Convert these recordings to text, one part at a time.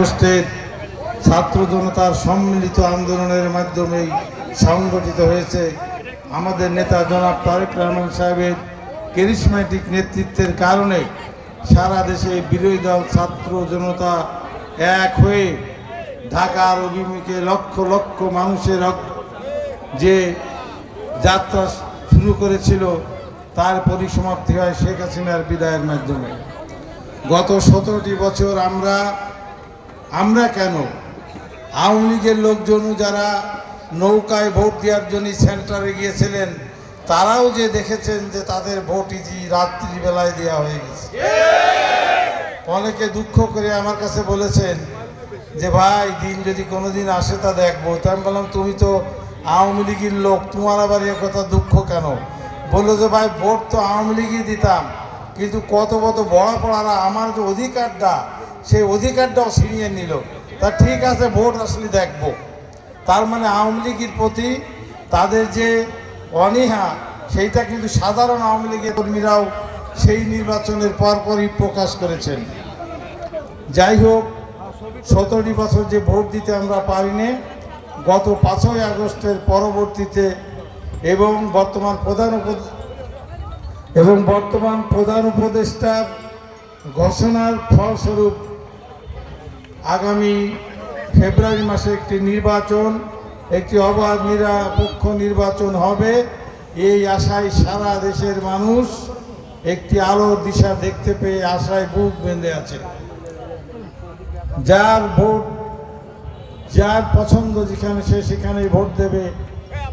আগস্টের ছাত্র জনতার সম্মিলিত আন্দোলনের মাধ্যমেই সংগঠিত হয়েছে আমাদের নেতা জনাব তারেক রহমান সাহেবের ক্যারিসম্যাটিক নেতৃত্বের কারণে সারা দেশে বিরোধী দল ছাত্র জনতা এক হয়ে ঢাকার অভিমুখে লক্ষ লক্ষ মানুষের যে যাত্রা শুরু করেছিল, তার পরিসমাপ্তি হয় শেখ হাসিনার বিদায়ের মাধ্যমে। গত সতেরোটি বছর আমরা আমরা কেন? আওয়ামী লীগের লোকজন যারা নৌকায় ভোট দেওয়ার জন্য সেন্টারে গিয়েছিলেন, তারাও যে দেখেছেন যে তাদের ভোট ইজি রাত্রিবেলায় দেওয়া হয়ে গেছে। অনেকে দুঃখ করে আমার কাছে বলেছেন যে, ভাই, দিন যদি কোনো দিন আসে তা দেখব। তা আমি বললাম, তুমি তো আওয়ামী লীগের লোক, তোমার আবার এ কথা দুঃখ কেন? বলল যে, ভাই, ভোট তো আওয়ামী লীগই দিতাম, কিন্তু কত কত বড় পড়ারা, আমার যে অধিকারটা সেই অধিকারটাও ছিনিয়ে নিল। তা ঠিক আছে, ভোট আসলে দেখব। তার মানে আওয়ামী লীগের প্রতি তাদের যে অনীহা, সেইটা কিন্তু সাধারণ আওয়ামী লীগের কর্মীরাও সেই নির্বাচনের পরপরই প্রকাশ করেছেন। যাই হোক, সতেরোটি বছর যে ভোট দিতে আমরা পারিনি, গত পাঁচই আগস্টের পরবর্তীতে এবং বর্তমান প্রধান এবং বর্তমান প্রধান উপদেষ্টার ঘোষণার ফলস্বরূপ আগামী ফেব্রুয়ারি মাসে একটি নির্বাচন, একটি অবাধ নিরপেক্ষ নির্বাচন হবে। এই আশায় সারা দেশের মানুষ একটি আলোর দিশা দেখতে পেয়ে আশায় বুক বেঁধে আছে। যার ভোট, যার পছন্দ যেখানে সে সেখানেই ভোট দেবে।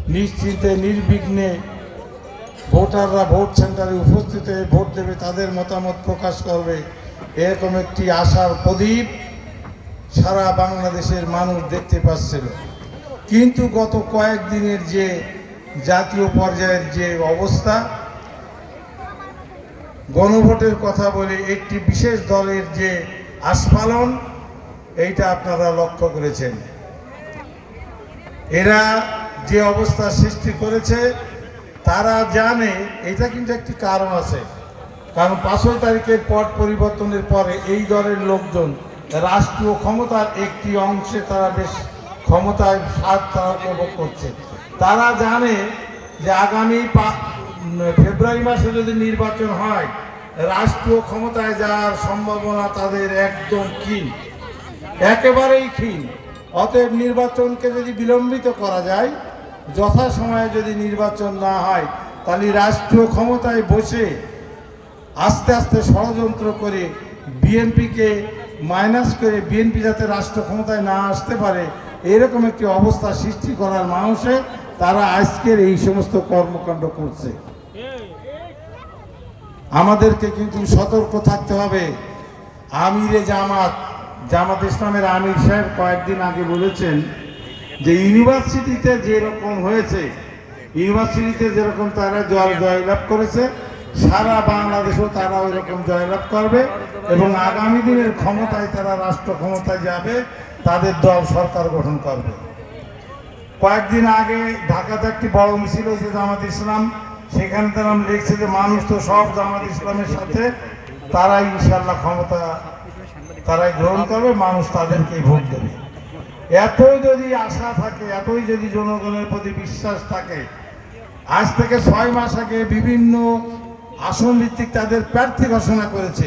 নিশ্চিন্তে, নির্বিঘ্নে ভোটাররা ভোট সেন্টারে উপস্থিত হয়ে ভোট দেবে, তাদের মতামত প্রকাশ করবে। এরকম একটি আশার প্রদীপ। সারা বাংলাদেশের মানুষ দেখতে পাচ্ছিল। কিন্তু গত কয়েকদিনের যে জাতীয় পর্যায়ের যে অবস্থা, গণভোটের কথা বলে একটি বিশেষ দলের যে আস্ফালন, এইটা আপনারা লক্ষ্য করেছেন। এরা যে অবস্থা সৃষ্টি করেছে, তারা জানে এটা কিন্তু একটি কারণ আছে। কারণ পাঁচই তারিখের পট পরিবর্তনের পরে এই দলের লোকজন রাষ্ট্রীয় ক্ষমতার একটি অংশে তারা বেশ ক্ষমতায় স্বাদ তারা উপভোগ করছে। তারা জানে যে আগামী ফেব্রুয়ারি মাসে যদি নির্বাচন হয়, রাষ্ট্রীয় ক্ষমতায় যাওয়ার সম্ভাবনা তাদের একদম ক্ষীণ। একেবারেই ক্ষীণ। অতএব নির্বাচনকে যদি বিলম্বিত করা যায়, যথাসময়ে যদি নির্বাচন না হয়, তাহলে রাষ্ট্রীয় ক্ষমতায় বসে আস্তে আস্তে ষড়যন্ত্র করে বিএনপিকে মাইনাস করে বিএনপি যাতে রাষ্ট্র ক্ষমতায় না আসতে পারে, এরকম একটি অবস্থা সৃষ্টি করার মানুষে তারা আজকের এই সমস্ত কর্মকাণ্ড করছে। আমাদেরকে কিন্তু সতর্ক থাকতে হবে। আমিরে জামাত জামাত ইসলামের আমির সাহেব কয়েকদিন আগে বলেছেন যে ইউনিভার্সিটিতে যেরকম হয়েছে, ইউনিভার্সিটিতে যেরকম তারা জয় জয়লাভ করেছে সারা বাংলাদেশেও তারা ওই রকম জয়লাভ করবে এবং আগামী দিনের ক্ষমতায় তারা রাষ্ট্র ক্ষমতায় যাবে, তাদের দল সরকার গঠন করবে। কয়েকদিন আগে ঢাকাতে একটি বড় মিছিল হয়েছে জামাত ইসলাম, সেখানে তারা লিখছে যে মানুষ তো সব জামাত ইসলামের সাথে, তারাই ইনশাল্লাহ ক্ষমতা তারাই গ্রহণ করবে, মানুষ তাদেরকেই ভোট দেবে। এতই যদি আশা থাকে, এতই যদি জনগণের প্রতি বিশ্বাস থাকে, আজ থেকে ছয় মাস আগে বিভিন্ন আসন ভিত্তিক তাদের প্রার্থী ঘোষণা করেছে।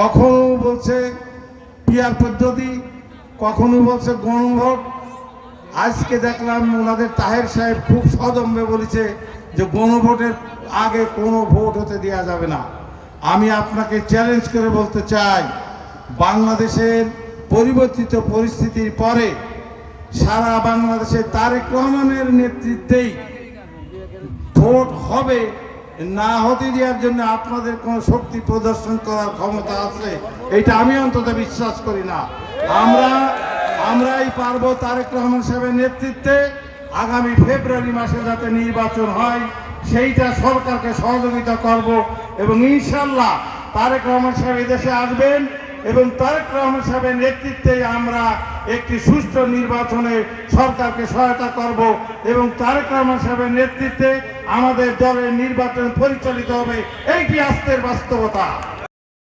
কখনো বলছে পিয়ার পদ্ধতি, কখনো বলছে গণভোট। আজকে দেখলাম ওনাদের তাহের সাহেব খুব সদম্বে বলেছে যে গণভোটের আগে কোনো ভোট হতে দেওয়া যাবে না। আমি আপনাকে চ্যালেঞ্জ করে বলতে চাই, বাংলাদেশের পরিবর্তিত পরিস্থিতির পরে সারা বাংলাদেশে তারেক রহমানের নেতৃত্বেই ভোট হবে না হতে দেওয়ার জন্য আপনাদের কোন শক্তি প্রদর্শন করার ক্ষমতা আছে, এটা আমি অন্তত বিশ্বাস করি না। আমরা আমরাই পারব তারেক রহমান সাহেবের নেতৃত্বে আগামী ফেব্রুয়ারি মাসে যাতে নির্বাচন হয়, সেইটা সরকারকে সহযোগিতা করব এবং ইনশাল্লাহ তারেক রহমান সাহেব এদেশে আসবেন। এবং তারেক রহমান সাহেবের নেতৃত্বে আমরা একটি সুষ্ঠু নির্বাচনে সরকারকে সহায়তা করব এবং তারেক রহমান সাহেবের নেতৃত্বে আমাদের দলের নির্বাচন পরিচালিত হবে। এইটি আস্তের বাস্তবতা?